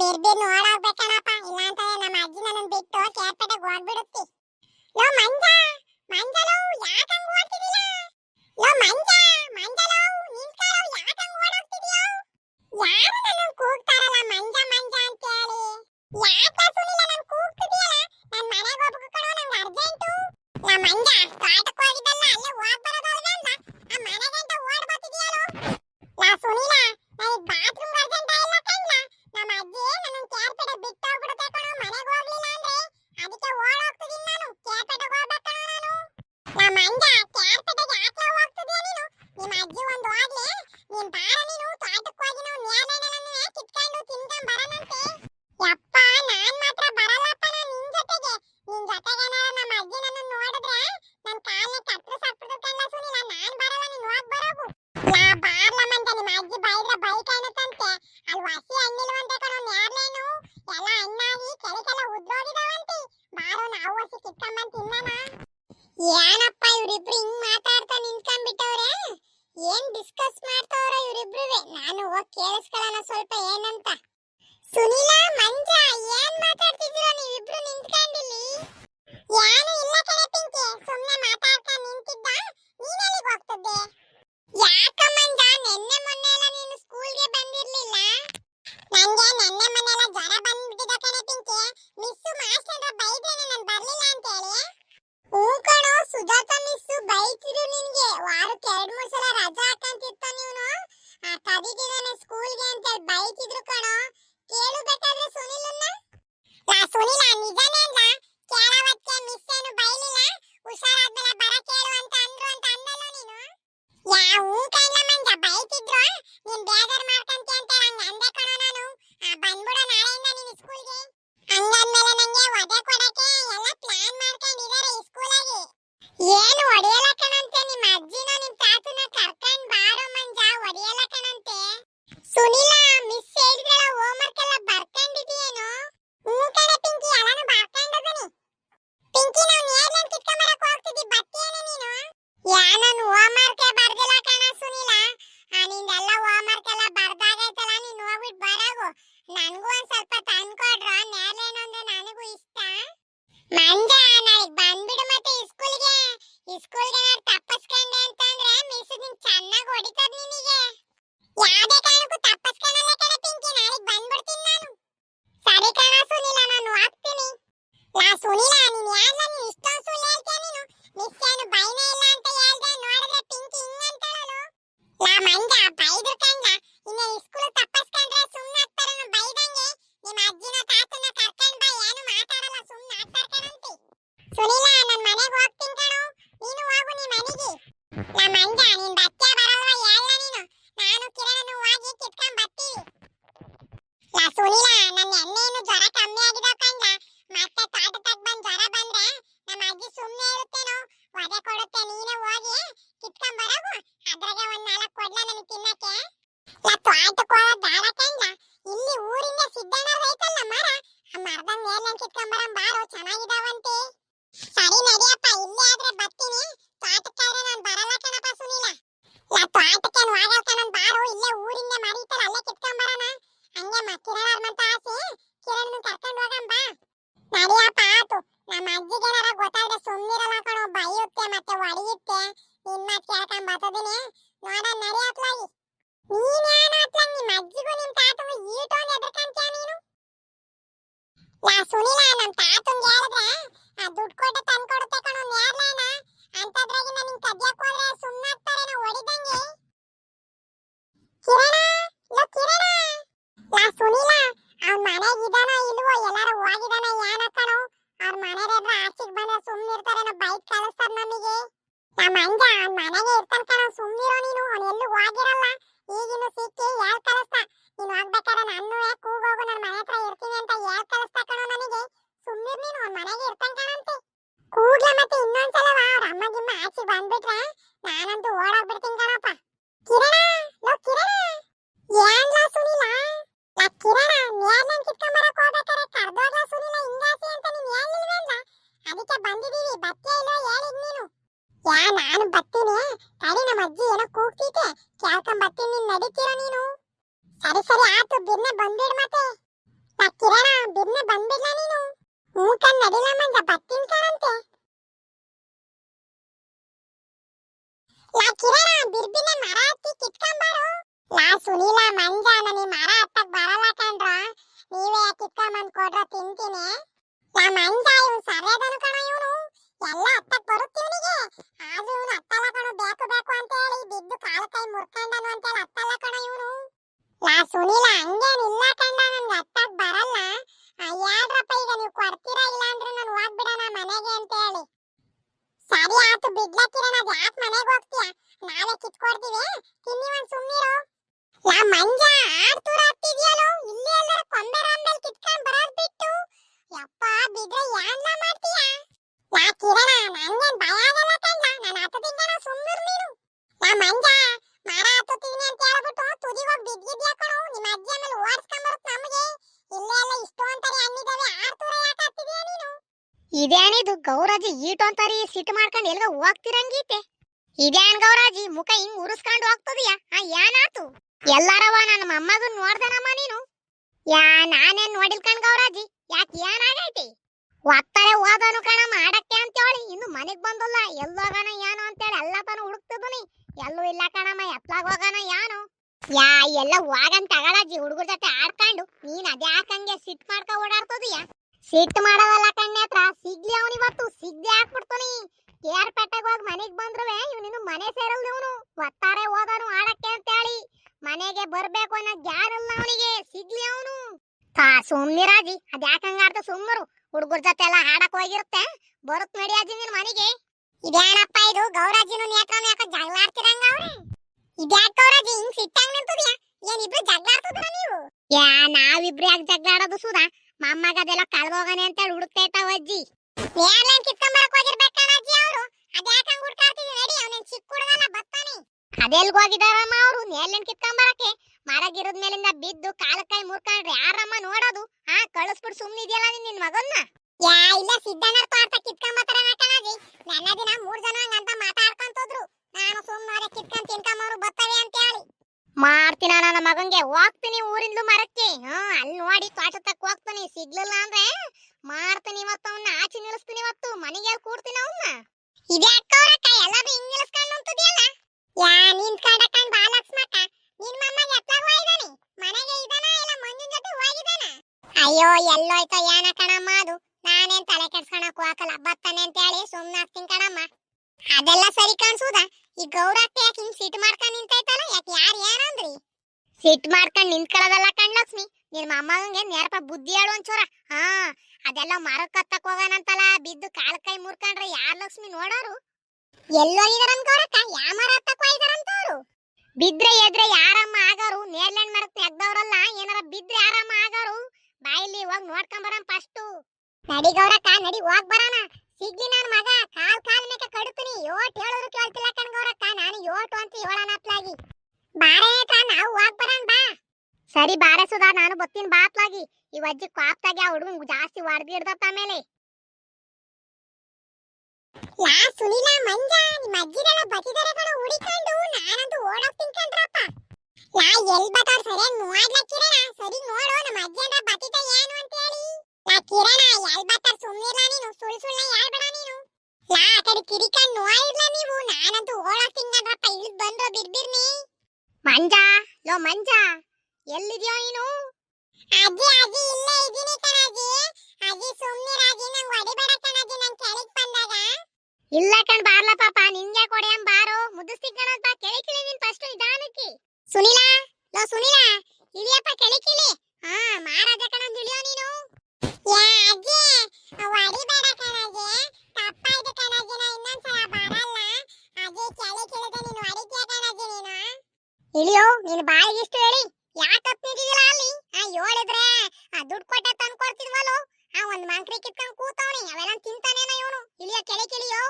ಬೇರ್ ಬೇರ್ ನೋಡಾಗ್ಬೇಕಣಪ್ಪ ಇಲ್ಲ ಅಂತ ನಮ್ಮ ಅಜ್ಜಿ ನನ್ನ ಬಿಟ್ಟು ಕೇರ್ಪೇಟೆಗೆ ಹೋಗ್ಬಿಡುತ್ತಿ. ಲೋ ಮಂಜ ಮಂಜಲೋ ಯಾಕಂಗ್ ಓಡ್ತಿದೀಯ? ಲೋ ಮಂಜ ಮಂಜಲೋ ನಿಂತ್ಕೊಳ್ಳೋ ಯಾಕಂಗ್ ಓಡೋಗ್ತಿದೀಯೋ? ಯಾರು ನನ್ನ ಕೂಗ್ತಾರಲ್ಲ ಮಂಜ ಮಂಜ ಅಂತ ಹೇಳಿ ಯಾಕೆ ಸುನಿಲ ನನ್ ಕೂಗ್ತಿದೀಯಲ್ಲ? ನನ್ ಮನೆಗೆ ಹೋಗ್ಬೇಕು ಕಣೋ, ನಂಗೆ ಅರ್ಜೆಂಟು. ನಾ ಮಂಜ ತೋಟಕ್ಕೆ ಹೋಗಿದ್ದಲ್ಲ, ಅಲ್ಲೇ ಹೋಗ್ ಬರೋದಲ್ವೇ ಅಂತ ಆ ಮನೆಗಂಟ ಓಡ್ ಬರ್ತಿದೀಯಲ್ಲೋ? ಹೇಳಿ ಬೈತಿದ್ರು ಕಣೋ. ಕೇಳು ಬೇಕಾದ್ರೆ ಸುನಿಲನ್ನ. ಲಾ ಸುನಿಲ ನಿಜನೇ ಅಲ್ಲ ಕೇಳವಕ್ಕೆ ಮಿಸ್ ಏನು ಬೈಲಿಲ್ಲ. ಹುಷಾರಾದ್ಮೇಲೆ ಬರ ಕೇಳು ಅಂತ ಅಂದ್ರು ಅಂತ ಅಂದಲ್ಲ ನೀನು. ಯಾವ ಇಲ್ಲ ಮಂಜ ಬೈತಿದ್ರು. ನೀನ್ ಬೇಜಾರ್ ಮಾಡ್ಕಂತಿ ಅಂತ ಹಂಗ ಅಂದೆ ಕಣೋ ನಾನು. ಆ, ಬಂದ್ಬಿಡು ನಾಳೆಯಿಂದ ನೀನು ಸ್ಕೂಲ್ಗೆ ಹಂಗಂದ್ಮೇಲೆ ನಂಗೆ ಒದೆ ಕೊಡಕ್ಕೆ ಎಲ್ಲ ಪ್ಲಾನ್ ಮಾಡ್ಕೊಂಡಿದ್ದಾರೆ ಈ ಸ್ಕೂಲಾಗಿ ಏನು ಹೊಡೆಯಲ್ಲ ಕಣಂತೆ ನಿಮ್ಮ ಅಜ್ಜಿನ ನಿಮ್ಮ ತಾತನ ಕರ್ಕೊಂಡ್ ಆ ಮರದ ಮೇಲೆ ಕಿತ್ಕೊಂಡ್ ಬರಂ, ಚೆನ್ನಾಗಿದಾವಂತೆ. ಸರಿ ನಡಿಯಪ್ಪ, ಇಲ್ಲೇ ಆದ್ರೆ ಬರ್ತೀನಿ. ತೋಟಕ್ಕಾದ್ರೆ ನಾನ್ ಬರಲ್ಲ ಕಣಪ್ಪ ಸುನಿಲ. ಲಾ ತೋಟಕ್ಕೆ ಹೋಗಲ್ಲ ಕಣನ್ ಬಾರೋ, ಇಲ್ಲೇ ಊರಿಂದ ಮರೀತಾರ, ಅಲ್ಲೇ ಕಿತ್ಕೊಂಡ್ ಬರೋಣ ಹಂಗೆ ಮತ್ತಿರಲ್ಲ ಅಂತ ಆಸೆ. ಕಿರಣ್ ಕರ್ಕೊಂಡ್ ಹೋಗಂ ಬಾ. ನಡಿಯಪ್ಪ, ಆತು. ನಮ್ಮ ಅಜ್ಜಿಗೇನಾರ ಗೊತ್ತಾದ್ರೆ ಸುಮ್ನಿರಲ್ಲ ಕಣೋ, ಬೈಯುತ್ತೆ ಮತ್ತೆ ಒಡೆಯುತ್ತೆ. ನಿನ್ ಮಾತು ಕೇಳ್ಕೊಂಡ್ ಬರ್ತದಿನಿ. ನೋಡ ನಡಿ ಅತ್ಲಾಗಿ ನೀನ್ ಏನ್ ಅತ್ಲಾಗ್ ನಿಮ್ ಅಜ್ಜಿಗೂ ನಿಮ್ ತಾತಂಗೂ ಈ ಎದ್ರಕಂತ್ಯ ನೀನು ಲಾ ಸುನಿಲ ನಮ್ಮ ತಾತಂಗ್ ಹೇಳಿದ್ರೆ ಆ ದುಡ್ಡು ಕೊಟ್ಟು ತಂದ್ಕೊಡುತ್ತೆ ಕಣೋ ನೇರ್ಲೇನ ಅಂತದ್ರಾಗಿಂದ ನಿನ್ ಕದ್ಯಕ್ ಹೋದ್ರೆ ಸುಮ್ನಾಗ್ತಾರೇನೋ ಹೊಡಿದಂಗೆ? ಕಿರಣ, ಲೋ, ಕಿರಣ! ಯಾ ಸುನಿಲ, ಅವ್ನ್ ಮನೆಗೆ ಇದಾನೋ ಇಲ್ವೋ, ಎಲ್ಲಾರು ಹೋಗಿದಾನ ಏನೋ ಕಣೋ, ಅವ್ರ ಮನೆಯವ್ರ ಆಚೆಗೆ ಬಂದ್ರೆ ಸುಮ್ನಿರ್ತಾರೇನೋ ಬೈಕ್ ಕಳಿಸ್ತಾರ ನಮಗೆ. ನಮ್ಮ ಅಂಜ ಅವ್ನ್ ಮನೆಗೆ ಇರ್ತಾನ ಕಣೋ ಸುಮ್ಮನಿರೋ ನೀನು, ಅವ್ನ್ ಎಲ್ಲೂ ಹೋಗಿರಲ್ಲ, ಈಗಿನ್ನು ಸಿಕ್ಕಿ ಯಾರು ಕಳಿಸ್ತಾ ನೀನ್ ಹೋಗ್ಬೇಕಾದ್ರೆ ನಾನು ಕೂಗೋಗು ನನ್ನ ಮನೆ ಹತ್ರ ಇರ್ತೀನಿ ಅಂತ ಹೇಳ್ ಕಳಿಸ್ತಾ ಕಣೋ ನನಗೆ. ಸುಮ್ಮನೆ ನೀನು, ಅವ್ನ ಮನೆಗೆ ಇರ್ತಾನ ಕಣಂತೆ. ಕೂಗ್ಲ ಮತ್ತೆ ಇನ್ನೊಂದ್ಸಲ ಅವ್ರ ಅಮ್ಮ ಗಿಮ್ಮ ಆಚೆ ಬಂದ್ಬಿಟ್ರೆ ನಾನಂತೂ ಓಡೋಗ್ಬಿಡ್ತೀನಿ ಕಣಪ್ಪ. ಕಿರಣ, ಲೋ ಕಿರಣ. ಏನ್ಲ ಸುನಿಲ? ಲಾ ಕಿರಣ ನೇರ್ನ ಕಿತ್ಕೊಂಬರಕ್ ಹೋಗ್ಬೇಕಾರೆ ಸುನಿಲ ಮಂಜ ನನಗೆ ಮರ ಹತ್ತಕ್ ಬರಲ್ಲ ಕಣ್ರ. ನೀವೇ ಕಿತ್ಕೊಂಬಂದ್ ಕೊಡ್ರ ತಿಂತೀನಿ. ಲಾ ಮಂಜ ಇವ್ನು ಸರಿಯಾದನು ಕಣ ಇವನು. ಎಲ್ಲ ಹತ್ತಕ್ ಬರುತ್ತೆ ಇವನಿಗೆ. ಆದ್ರೂ ಇವನು ಹತ್ತಲ್ಲ ಕಣೋ ಬೇಕು ಬೇಕು ಅಂತ ಹೇಳಿ ಬಿದ್ದು ಕಾಲು ಕೈ ಮುರ್ಕೊಂಡನು ಅಂತ ಹೇಳಿ ಹತ್ತಲ್ಲ ಕಣ ಇವನು. ಲಾ ಸುನಿಲ ಹಂಗೇನಿಲ್ಲ ಕಂಡ ನನ್ಗೆ ಹತ್ತಕ್ ಬರಲ್ಲ. ಆ, ಯಾಡ್ರಪ್ಪ ಈಗ ನೀವು ಕೊಡ್ತೀರಾ ಇಲ್ಲ ಅಂದ್ರೆ ನಾನು ಹೋಗ್ಬಿಡೋಣ ಮನೆಗೆ ಅಂತ ಹೇಳಿ. ಸರಿ ಆತು ಬಿಡ್ಲಕ್ಕಿರ ಅದ್ ಯಾಕೆ ಮನೆಗೆ ಹೋಗ್ತೀಯ? ನಾಳೆ ಕಿತ್ಕೊಡ್ತೀವಿ. ಇದೇನಿದು ಗೌರಾಜಿ ಈಟು ಅಂತಾರಿ ಸಿಟ್ಟು ಮಾಡ್ಕೊಂಡು ಎಲ್ಗ ಹೋಗ್ತಿರಂಗೀತೆ? ಇದ್ಯಾನ್ ಗೌರಾಜಿ, ಮುಖ ಹಿಂಗ್ ಉರ್ಸ್ಕೊಂಡು ಹೋಗ್ತದಿಯಾ? ಆ ಏನಾತು ಎಲ್ಲಾರವ ನನ್ನ ಮೊಮ್ಮಗನ್ ನೋಡ್ದನಮ್ಮ ನೀನು? ಯಾ, ನಾನೇನ್ ನೋಡಿಲ್ ಕಣ್ ಗೌರಾಜಿ? ಯಾಕೆ ಏನಾಗೈತಿ ಒತ್ತಾರೆ ಹೋದನು ಕಣ ಮಾಡಕ್ಕೆ ಅಂತೇಳಿ. ಇನ್ನು ಮನೆಗ್ ಬಂದಲ್ಲ ಹೋಗಾನ ಏನು ಅಂತೇಳಿ. ಎಲ್ಲ ತನ ಹುಡುಕ್ತಿದನಿ ಎಲ್ಲೂ ಇಲ್ಲ ಕಣಮ್ಮ, ಎತ್ಲಾಗ ಹೋಗನ ಯಾನು? ಯಾ, ಎಲ್ಲ ಹೋಗನ್ ತಗಳಜ್ಜಿ ಹುಡುಗರ ಜೊತೆ ಆಡ್ಕೊಂಡು. ನೀನ್ ಅದ್ಯಾಕಂಗೆ ಸಿಟ್ ಮಾಡ್ಕೊ ಓಡಾಡ್ತದಿಯಾ? ಸಿಟ್ಟು ಮಾಡವಲ್ಲ ಕಣ್ಣೆ ಹತ್ರ. ಸಿಗ್ಲಿ ಅವನು ಇವತ್ತು. ಸಿಗ್ದೆ ಹಾಕ್ಬಿಡ್ತಾನಿ ಕೇರ್ ಪೆಟ್ಟೆಗೆ ಹೋಗಿ ಮನೆಗೆ ಬಂದ್ರುವೆ ಇವನಿನ್ನು ಮನೆ ಸೇರಲ್ ಇವನು ಒತ್ತಾರೆ ಹೋದನು ಆಡಕ್ಕೆ ಅಂತೇಳಿ. ಮನೆಗೆ ಬರಬೇಕು ಅನ್ನೋ ಇಲ್ಲ ಅವನಿಗೆ. ಸಿಗ್ಲಿ ಅವನು. ತಾ ಸುಮ್ನಿರಾಜಿ ಅದ್ ಯಾಕಂಗಾಡ್ತ ಸುಮ್ಮರು ಹುಡುಗರ ಜೊತೆ ಎಲ್ಲ ಹಾಡಕ್ ಹೋಗಿರುತ್ತೆ. ಬರುತ್ ಅಜ್ಜಿ ನಿನ್ ಮನೆಗೆ. ಇದೇನಪ್ಪ ಇದು? ಗೌರಾಜಿನು ನೇತ್ರನು ಯಾಕೆ ಜಗಳ ಆಡ್ತಿರಂಗ ಅವ್ರೆ? ಇದ್ಯಾಕ ಗೌರಾಜಿ? ಹಿಂಗ್ ಸಿಟ್ಟಂಗ್ ನಿಂತಿದ್ಯಾ? ಏನಿಬ್ರು ಜಗಳ ಆಡ್ತಿದ್ರ ನೀವು? ಯಾ, ನಾವಿಬ್ರು ಯಾಕೆ ಜಗ್ಲಾಡೋದು ಸುಧಾ? ಮೊಮ್ಮಗ ಅದೆಲ್ಲ ಕಳ್ದೋಗನೆ ಅಂತ ಹೇಳಿ ಅಜ್ಜಿ. ಏರ್ಲೈನ್ ಕಿತ್ಕೊಂಡ್ ಬರಕ್ ಹೋಗಿರ್ಬೇಕಣ ಅಜ್ಜಿ ಅವರು. ಅದ್ಯಾಕಂಗ್ ಹುಡ್ಕಾಡ್ತಿದ್ವಿ ನಡಿ, ಅವನೇನ್ ಚಿಕ್ಕ ಅದೆಲ್ಗ್ ಹೋಗಿದಾರಮ್ಮ ಅವ್ರು? ನೇರ್ಲೆನ್ ಕಿತ್ಕೊಂಬರಕ್ಕೆ? ಮರ ಗಿಡದ ಮೇಲಿಂದ ಬಿದ್ದು ಕಾಲ ಕೈ ಮುರ್ಕೊಂಡ್ರೆ ಯಾರಮ್ಮ ನೋಡೋದು? ಹಾ ಕಳಿಸ್ಬಿಟ್ಟು ಸುಮ್ನಿದ್ಯಲ್ಲ ನೀನ್ ನಿನ್ ಮಗನ್ನ? ಯಾ, ಇಲ್ಲ ಸಿದ್ದಣ್ಣರ್ ತೋಟ ಬರ್ತಾರೆ ಕಣಜಿ ನನ್ನ ದಿನ ಮೂರ್ ಜನ ಹಂಗಂತ ಮಾತಾಡ್ಕೊಂತದ್ರು ನಾನು ಸುಮ್ಮನೆ ಕಿತ್ಕೊಂಡ್ ತಿನ್ಕೊಂಬರು ಬರ್ತವೆ ಅಂತ ಹೇಳಿ. ಮಾಡ್ತೀನ ನನ್ನ ಮಗಂಗೆ ಹೋಗ್ತೀನಿ. ಊರಿಂದ್ಲು ಮರಕ್ಕೆ. ಹಾ, ಅಲ್ಲಿ ನೋಡಿ ತೋಟ ತಕ್ಕ ಹೋಗ್ತಾನೆ. ಸಿಗ್ಲಿಲ್ಲ ಅಂದ್ರೆ ಮಾರ್ತಾನೆ ಇವತ್ತು ಅವನ್ನ ಆಚೆ ನಿಲ್ಲಿಸ್ತೀನಿ ಇವತ್ತು. ಮನೆಗೆ ಕೂಡ್ತೀನಿ ಅವನ್ನ ಇದ್ಯಾಕ್ ಗೌರಕ್ಕ ಎಲ್ಲಾದ್ರೂ ಹಿಂಗ್ ನಿಲ್ಲಿಸ್ಕೊಂಡು ನಿಂತಿದ್ಯಲ್ಲ ಯಾ ನಿಂತ್ಕೊಂಡ ಕಂಡ ಬಾ ಲಕ್ಷ್ಮಕ್ಕ ನಿನ್ ಮಮ್ಮ ಎತ್ತಾಗ ಹೋಗಿದಾನೆ. ಮನೆಗೆ ಇದಾನ ಇಲ್ಲ ಮಂಜುನ್ ಜೊತೆ ಹೋಗಿದಾನ? ಅಯ್ಯೋ, ಎಲ್ಲೋಯ್ತೋ ಏನ ಕಣಮ್ಮ ಅದು? ನಾನೇನ್ ತಲೆ ಕೆಡ್ಸ್ಕೊಳಕ್ ಹೋಗಲ್ಲ. ಬತ್ತಾನೆ ಅಂತ ಹೇಳಿ ಸುಮ್ನೆ ಆಗ್ತೀನಿ ಕಣಮ್ಮ. ಅದೆಲ್ಲ ಸರಿ ಕಾಣಿಸೋದಾ? ಈ ಗೌರಕ್ಕ ಯಾಕೆ ಹಿಂಗ್ ಸಿಟ್ ಮಾಡ್ಕೊಂಡ್ ನಿಂತೈತಲ್ಲ? ಯಾಕೆ ಯಾರು ಏನಂದ್ರಿ ಸಿಟ್ ಮಾಡ್ಕೊಂಡು ನಿಂತ್ಕೊಳ್ಳೋದಲ್ಲ ಕಣ್ಲಕ್ಷ್ಮಿ ನಿನ್ ಮಾಮಂಗೆ ನೇರಪ್ಪ ಬುದ್ಧಿ ಹೇಳು ಒಂಚೂರ. ಹಾ, ಅದೆಲ್ಲ ಮರಕ್ ಕತ್ತಕ್ ಹೋಗೋಣಂತಲ್ಲ ಬಿದ್ದು ಕಾಲ ಕೈ ಮುರ್ಕೊಂಡ್ರೆ ಯಾರ್ ಲಕ್ಷ್ಮಿ ನೋಡೋರು? ಎಲ್ಲೋಗಿದಾರಂತ ಗೌರಕ್ಕ ಯಾ ಮರ ಹತ್ತಕ್ ಹೋಗಿದಾರಂತ ಬಿದ್ರೆ ಎದ್ರೆ ಯಾರಮ್ಮ ಆಗಾರು? ನೇರ್ಲೆಂಡ್ ಮರಕ್ ತೆಗ್ದವ್ರಲ್ಲ ಏನಾರ ಬಿದ್ರೆ ಯಾರಮ್ಮ ಆಗಾರು? ಬಾಯಲ್ಲಿ ಹೋಗ್ ನೋಡ್ಕೊಂಬರಂ ಫಸ್ಟು ನಡಿ ಗೌರಕ್ಕ, ನಡಿ ಹೋಗ್ ಬರೋಣ. ಸಿಗ್ಲಿ ನನ್ ಮಗ, ಕಾಲ್ ಕಾಲ್ ಮೇಕೆ ಕಡುತ್ತೀನಿ ಯೋಟ್ ಹೇಳಿದ್ರು ಕೇಳ್ತಿಲ್ಲ ಕಣ್ ಗೌರಕ್ಕ, ನಾನು ಯೋಟು ಅಂತ ಹೇಳೋಣ ಅತ್ಲಾಗಿ. ಬಾರೇತ ನಾವು ಹೋಗ್ ಬಾ. ಸರಿ ಬಾರೆ ಸುಧಾ, ನಾನು ಬತ್ತೀನಿ ಬಾತ್ಲಾಗಿ ಈ ಅಜ್ಜಿ ಕಾಪ್ತಾಗೆ ಆ ಹುಡುಗನ್ ಜಾಸ್ತಿ ಹೊಡ್ದಿಡ್ದತ್ತ ಆಮೇಲೆ. ಲಾ ಸುನಿಲ, ಮಂಜ ನಿಮ್ಮ ಅಜ್ಜಿದೆಲ್ಲ ಬತ್ತಿದ್ದಾರೆ ಕಣ ಸರಿಯಾಗಿ ನೋಡ್ಲಕ್ಕಿರಣ ಸರಿ ನೋಡು ನಮ್ಮ ಅಜ್ಜಿ ಅಂದ್ರೆ ಏನು ಅಂತ ಹೇಳಿ ನೀನು? ಸುಳ್ ಸುಳ್ಳ ಹೇಳ್ಬೇಡ ನೀನು. ಲಾ ಆ ಕಡೆ ಕಿರಿಕಂಡ್ ನೋಡಿರ್ಲ ನೀವು? ನಾನಂತೂ ಓಡೋಗ್ತೀನಿ ಕಣ್ರಪ್ಪ ಬಿಡ್ಬಿರ್ನಿ ಮಂಜ ಲೋ ಮಂಜ ಎಲ್ಲಿದ್ಯೋ ನೀನು? ಅಜ್ಜಿ ಅಜ್ಜಿ ಇಲ್ಲೇ ಇದ್ದೀನಿ ಕಣಜ್ಜಿ. ಅಜ್ಜಿ ಸುಮ್ನಿರಾಜಿ ನಂಗೆ ಹೊಡಿಬೇಡ ಕಣಜ್ಜಿ ನಾನು ಕೆಳಗೆ ಬಂದಾಗ. ಇಲ್ಲ ಕಣ್ ಬಾರ್ಲ ಪಾಪ ನಿನ್ಗೆ ಕೊಡೆಯಂ ಬಾರು. ಮುದ್ದಿಸ್ತಿ ಕಣಪ್ಪ ಬಾ ಕಿಳಿ ನೀನ್ ಫಸ್ಟ್ ನಿಧಾನಕ್ಕೆ. ಸುನಿಲಾ ಲೋ ಸುನಿಲಾ ಇಳಿಯಪ್ಪ ಕೆಳಕಿಳಿ ಹಾ ಮಾರಾಜ ಕಣಂದ್ ಇಳಿಯೋ ನೀನು? ಯಾ ಅಜ್ಜಿ ಹೊಡಿಬೇಡ ಕಣಜ್ಜಿ. ಇಳಿಯೋ ನೀನು ಬಾಯಿಗಿಷ್ಟು ಹೇಳಿ. ಯಾಕೆ ನಿಂತಿದ್ದಿಲ್ಲ ಅಲ್ಲಿ? ಆ ಹೇಳಿದ್ರೆ ಆ ದುಡ್ಡು ಕೊಟ್ಟೆ ತಂದು ಕೊಡ್ತಿದ್ವಲ್ಲೋ. ಆ ಒಂದ್ ಮಂಕ್ರಿ ಕಿತ್ಕೊಂಡ್ ಕೂತವನಿ ಅವೆಲ್ಲ ತಿಂತಾನೇನ ಇವನು. ಇಳಿಯೋ ಕೆಳಿ ಕಿಳಿಯೋ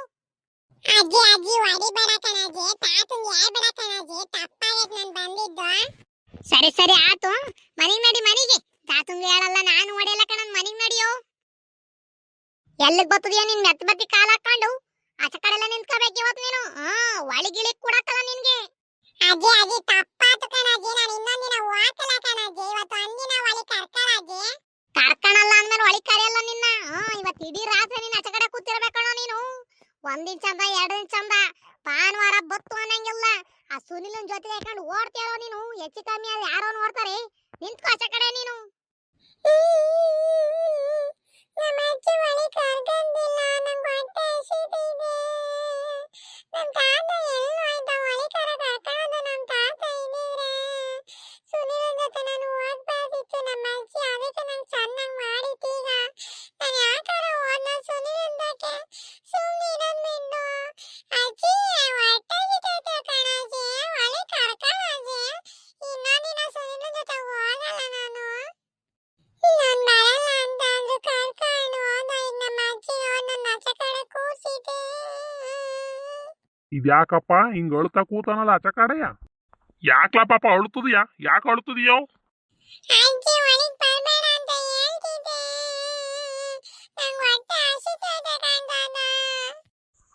ಅಜ್ಜಿ ಅಜ್ಜಿ ಹೊಡಿಬೇಡ ಕಣಜ್ಜಿ ತಾತಂಗ್ ಹೇಳ್ಬೇಡ ಕಣಜ್ಜಿ ತಪ್ಪಾಗೈತ್ ನಾನ್ ಬಂದಿದ್ದು ಸರಿ ಸರಿ ಆತು. ಮನೆಗ್ ನಡಿ ಮನೆಗೆ. ತಾತುಂಗ ಹೇಳಲ್ಲ ನಾನು ಹೊಡೆಯಲ್ಲ ಕಣ ಮನೆಗ್ ನಡಿಯೋ. ಎಲ್ಲಿಗ್ ಬರ್ತದೀಯ ನಿನ್ ಮೆತ್ತ ಬತ್ತಿ ಕಾಲ್ ಹಾಕೊಂಡು ಆಚೆ ಕಡೆ ಎಲ್ಲ ನಿಂತ್ಕೋಬೇಕು ಇವತ್ತು ನೀನು. ಹಾ ಒಳಗಿಳಿ ಕೊಡಕ್ಕಲ್ಲ ನಿನ್ಗೆ. ಅಜ್ಜಿ ಅಜ್ಜಿ ತಪ್ಪಾತು ಕಣಜ್ಜಿ. ನಾನು ಇನ್ನೊಂದಿನ ಹೋಗಲ್ಲ ಕಣಜ್ಜಿ. ಇವತ್ತು ಅಂದಿನ ಒಳಿ ಕರ್ಕಳಜ್ಜಿ. ಕರ್ಕಣಲ್ಲ ಅಂದ್ಮೇಲೆ ಒಳಿ ಕರೆಯಲ್ಲ ನಿನ್ನ? ಇವತ್ತು ಇಡೀ ರಾತ್ರಿ ಒಂದಿನ ಚಂದ ಎರಡಿನ ಚಂದ. ಭಾನುವಾರ ಬತ್ತು ಅನ್ನಂಗಿಲ್ಲ. ಆ ಸುನಿಲನ್ ಜೊತೆ ಹಾಕೊಂಡು ಓಡ್ತೇಳೋ ನೀನು? ಹೆಚ್ಚು ಕಮ್ಮಿ ಅಲ್ಲಿ ಯಾರೋ ನೋಡ್ತಾರೆ. ನಿಂತ್ಕೋ ಆಚೆ ಕಡೆ ನೀನು. ನಮ್ಮ ಅಜ್ಜಿ ಒಳಿ ಕರ್ಗಂದಿಲ್ಲ ನಂಗೆ ಹೊಟ್ಟೆ ಹಸಿದಿದೆ ನಮ್ಮ ತಾತ ಎಲ್ಲೋ ಆಯ್ತಾ ಇದ್ಯಾಕಪ್ಪ ಹಿಂಗ್ ಅಳ್ತಾ ಕೂತಾನಲ್ಲ ಆಚ ಕಡೆಯ ಯಾಕ್ಲ ಪಾಪ ಅಳ್ತದೀಯಾ? ಯಾಕೆ ಅಳ್ತದೀಯೋ?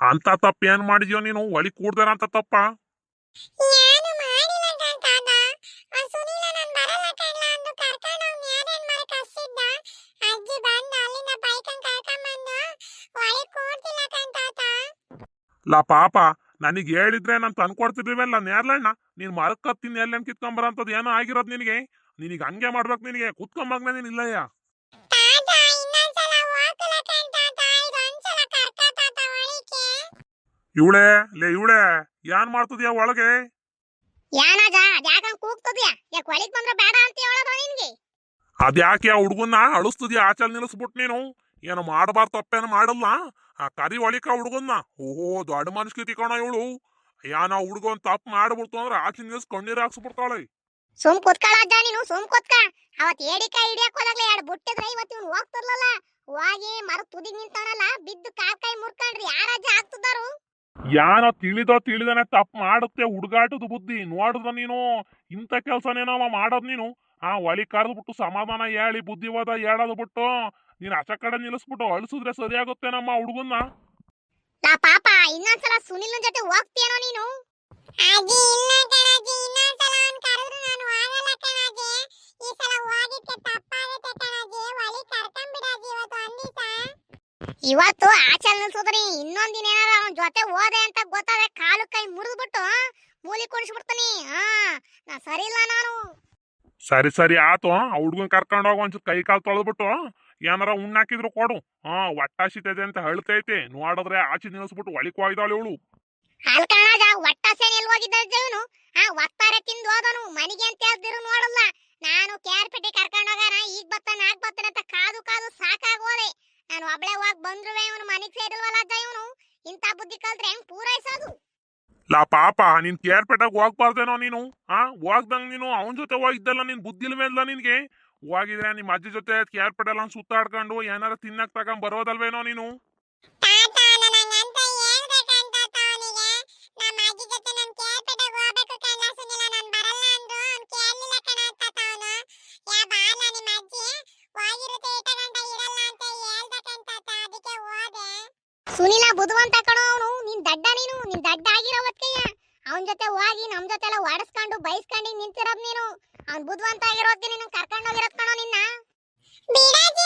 ಅಂತ ತಪ್ಪ ಏನ್ ಮಾಡಿದ್ಯೋ ನೀನು? ಒಳಿ ಕೂಡ್ದಾರ ಅಂತ ತಪ್ಪ? ಲಾ ಪಾಪ ನನಗೆ ಹೇಳಿದ್ರೆ ನಾನು ತಂದ್ಕೊಡ್ತಿರ್ಲಿಲ್ಲ ನೇರ್ಲಣ್ಣ ನೀನ್ ಮರಕತ್ತಿನ ಎಲ್ಲ ಎಲ್ಲೇನ್ ಕಿತ್ಕೊಂಬರಂತದ್ ಏನೋ ಆಗಿರೋದ್ ನಿನಗೆ? ನಿನಗೆ ಹಂಗೆ ಮಾಡ್ಬೇಕು ನಿನಗೆ. ಕುತ್ಕೊಂಬಾಗ್ನೆ ನೀನ್ ಇಲ್ಲಯ್ಯ. ಇವಳೆ ಲೇ ಇವಳೆ ಏನ್ ಮಾಡ್ತದ್ಯಾ ಒಳಗೆ? ಯಾನಜ ಯಾಕಂಗ್ ಕೂಗ್ತದ್ಯಾ? ಯಾಕೆ ಒಳಗ್ ಬಂದ್ರೆ ಬೇಡ ಅಂತ ಹೇಳೋದು ನಿನ್ಗೆ? ಅದ್ಯಾಕೆ ಆ ಹುಡುಗನ್ನ ಅಳಿಸ್ತದ್ಯಾ? ಆಚಲ್ ನಿಲ್ಸ್ಬಿಟ್ ನೀನು. ಏನು ಮಾಡಬಾರ್ದು ತಪ್ಪೇನು ಮಾಡಲ್ಲ. ಆ ಕರಿ ಒಳಿಕ ಹುಡುಗನ್ನ. ಓಹೋ ದೊಡ್ಡ ಮನುಷ್ಯ ತಿಕೋಣ ಇವಳು. ಯಾನ ಹುಡುಗನ್ ತಪ್ಪು ಮಾಡ್ಬಿಡ್ತು ಅಂದ್ರೆ ಆಚೆ ನಿಲ್ಸ್ ಕಣ್ಣೀರ್ ಹಾಕ್ಸ್ಬಿಡ್ತಾಳೆ. ಸುಮ್ ಕುತ್ಕೊಳ್ಳ ನೀನು ಸುಮ್ ಕುತ್ಕ. ಅವತ್ ಏಡಿಕ ಹಿಡಿಯಕ್ ಹೋದಾಗ್ಲೇ ಎರಡು ಬುಟ್ಟಿದ್ರೆ ಇವತ್ತು ಇವ್ನು ಹೋಗ್ತಿರ್ಲಲ್ಲ ಹೋಗಿ ಮರ ತುದಿಗ್ ನಿಂತವನಲ್ಲ ಬಿದ್ದು ಕಾಲ್ ಕೈ ಮುರ್ಕೊಂಡ್ರಿ ಯಾರಜ್ಜ ಆಗ್ತದಾರು ಯಾನೋ ತಿಳಿದೋ ತಿಳಿದನೆ ತಪ್ಪು ಮಾಡುತ್ತೆ ಹುಡುಗಾಟದ ಬುದ್ಧಿ. ನೋಡುದ ನೀನು ಇಂಥ ಕೆಲ್ಸನೇನವ ಮಾಡೋದ್ ನೀನು. ಆ ಒಲಿ ಕರೆದ್ಬಿಟ್ಟು ಸಮಾಧಾನ ಹೇಳಿ ಬುದ್ಧಿವಾದ ಹೇಳೋದು ಬಿಟ್ಟು ನೀನ್ ಆಚೆ ಕಡೆ ನಿಲ್ಲಿಸ್ಬಿಟ್ಟು ಅಳಿಸಿದ್ರೆ ಸರಿಯಾಗುತ್ತೆ ನಮ್ಮ ಹುಡುಗನ್ನ? ನಾ ಪಾಪ ಇನ್ನೊಂದ್ಸಲ ಸುನಿಲ್ ಜೊತೆ ಹೋಗ್ತೀಯನೋ ನೀನು? ಅಜ್ಜಿ ಇಲ್ಲ ಕಣಜ್ಜಿ ಇನ್ನೊಂದ್ಸಲ ಅವ್ನ್ ಕರೆದ್ರು ನಾನು ಕಣಜ್ಜಿ ಈ ಸಲ ಹೋಗಿದ್ಕೆ ತಪ್ಪಾಗುತ್ತೆ ಕಣಜ್ಜಿ ಒಳಿ ಕರ್ಕೊಂಬಿಡಜ್ಜಿ ಇವತ್ತು ಇವತ್ತು ಆಚೆ ನಿಲ್ಸೋದ್ರಿ ಇನ್ನೊಂದ್ ದಿನ ಏನಾರ ಅವನ ಜೊತೆ ಹೋದೆ ಅಂತ ಗೊತ್ತಾದ್ರೆ ಕಾಲು ಕೈ ಮುರಿದ್ಬಿಟ್ಟು ಮೂಲಿ ಕುಣಿಸ್ಬಿಡ್ತೀನಿ ಹಾ ನಾ ಸರಿ ಇಲ್ಲ ನಾನು. ಸರಿ ಸರಿ ಆತು, ಆ ಹುಡ್ಗನ್ ಕರ್ಕೊಂಡು ಹೋಗ ಒಂಚೂರು ಕೈ ಕಾಲು ತೊಳೆದ್ಬಿಟ್ಟು ಏನಾರ ಉಣ್ಣಾಕಿದ್ರು ಕೊಡು. ಹಾ ಒಟ್ಟಾಸಿತೈತೆ ಅಂತ ಹೇಳ್ತೈತೆ. ನೋಡಿದ್ರೆ ಆಚೆ ನಿಲ್ಲಿಸ್ಬಿಟ್ಟು ಒಳಿಕ್ ಹೋಗಿದಾಳೆ ಇವಳು. ಅಲ್ಕಣಜ ಒಟ್ಟಾಸೆ ನಿಲ್ವಾಗಿದ್ದ ಇವನು ಆ, ಒತ್ತಾರೆ ತಿಂದು ಹೋದನು. ಮನೆಗೆ ಅಂತ ಹೇಳ್ದಿರು ನೋಡಲ್ಲ. ನಾನು ಕ್ಯಾರ್ ಕರ್ಕೊಂಡು ಹೋಗಾನ, ಈಗ ಬರ್ತಾನೆ ಆಗ ಬರ್ತಾನೆ ಅಂತ ಕಾದು ಕಾದು ಸಾಕಾಗೋದೆ ನಾನು ಒಬ್ಳೆ ಹೋಗಿ ಬಂದ್ರು ಇವನು ಮನೆಗೆ ಸೇರಿಲ್ವಲ್ಲ ಅಜ್ಜ ಇವನು ಬುದ್ಧಿ ಕಲ್ತ್ರೆ ಹೆಂಗ್ ಪೂರೈಸೋದು? ಲಾ ಪಾಪ ಕೇರ್ ಕೇರ್ಪೇಟೆಗೆ ಹೋಗ್ಬಾರ್ದೇನೋ ನೀನು ಹಾ ಹೋಗ್ದಂಗ್ ನೀನು ಅವನ ಜೊತೆ ಹೋಗಿದ್ದಲ್ಲ ನಿನ್ ಬುದ್ಧಿ ಇಲ್ಲ ನಿನ್ಗೆ? ಹೋಗಿದ್ರೆ ನಿಮ್ಮ ಅಜ್ಜಿ ಜೊತೆ ಕೇರ್ಪೇಟೆಲ್ಲ ಸುತ್ತಾಡ್ಕೊಂಡು ಏನಾರ ತಿನ್ನಕ್ ತಗೊಂಡ್ ಬರೋದಲ್ವೇನೋ ನೀನು? ನಾನು ಸುನಿಲ ನಾನು ಬರಲ್ಲ ಅಂದ್ರು ಅವನ ಜೊತೆ ಹೋಗಿ ನಮ್ ಜೊತೆ ಎಲ್ಲ ಓಡಿಸ್ಕೊಂಡು ಬೈಸ್ಕೊಂಡು ನಿಂತಿರೋದು ನೀನು. ಅವ್ನ್ ಬುದ್ಧವಂತ ಆಗಿರೋದ್ಗೆ ನೀನು ಕರ್ಕೊಂಡು ಹೋಗಿರೋದ್ ಕಣೋ ನಿನ್ನ. ಬಿಡಾಜಿ